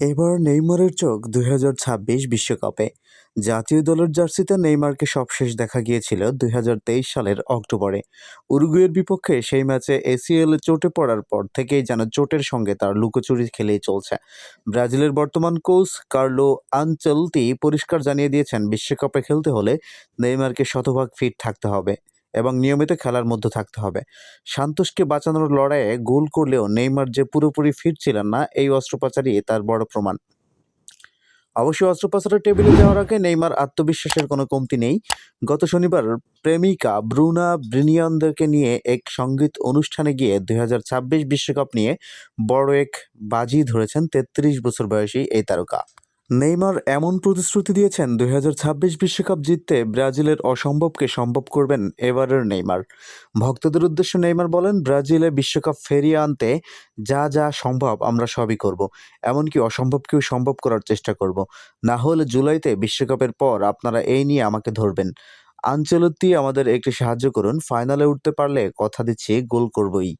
এবার নেইমারের চোখ দুই বিশ্বকাপে। জাতীয় দলের জার্সিতে নেইমারকে সবশেষ দেখা গিয়েছিল দু হাজার তেইশ সালের অক্টোবরে। উরুগুয়ের বিপক্ষে সেই ম্যাচে এসিএল চোটে পড়ার পর থেকেই যেন চোটের সঙ্গে তার লুকোচুরি খেলেই চলছে। ব্রাজিলের বর্তমান কোচ কার্লো আনচেলতি পরিষ্কার জানিয়ে দিয়েছেন, বিশ্বকাপে খেলতে হলে নেইমারকে শতভাগ ফিট থাকতে হবে। এবং নিয়মিত খেলার মধ্যে থাকতে হবে। সান্তোষকে বাঁচানোর লড়াইয়ে গোল করলেও নেইমার যে পুরোপুরি ফিট ছিলেন না, এই অস্ত্রোপচারই তার বড় প্রমাণ। অবশ্যই অস্ত্রোপচারের টেবিলে যাওয়ার আগে নেইমার আত্মবিশ্বাসের কোনো কমতি নেই। গত শনিবার প্রেমিকা ব্রুনা ব্রিনিয়নদেরকে নিয়ে এক সংগীত অনুষ্ঠানে গিয়ে দুই বিশ্বকাপ নিয়ে বড় এক বাজি ধরেছেন তেত্রিশ বছর বয়সী এই তারকা। নেইমার এমন প্রতিশ্রুতি দিয়েছেন দুই বিশ্বকাপ জিততে ব্রাজিলের অসম্ভবকে সম্ভব করবেন এবারের নেইমার। ভক্তদের উদ্দেশ্যে নেইমার বলেন, ব্রাজিলে বিশ্বকাপ ফেরিয়ে আনতে যা যা সম্ভব আমরা সবই করব। এমনকি অসম্ভবকেও সম্ভব করার চেষ্টা করব। না হলে জুলাইতে বিশ্বকাপের পর আপনারা এই নিয়ে আমাকে ধরবেন। আঞ্চলতি আমাদের একটি সাহায্য করুন। ফাইনালে উঠতে পারলে কথা দিচ্ছি, গোল করবই।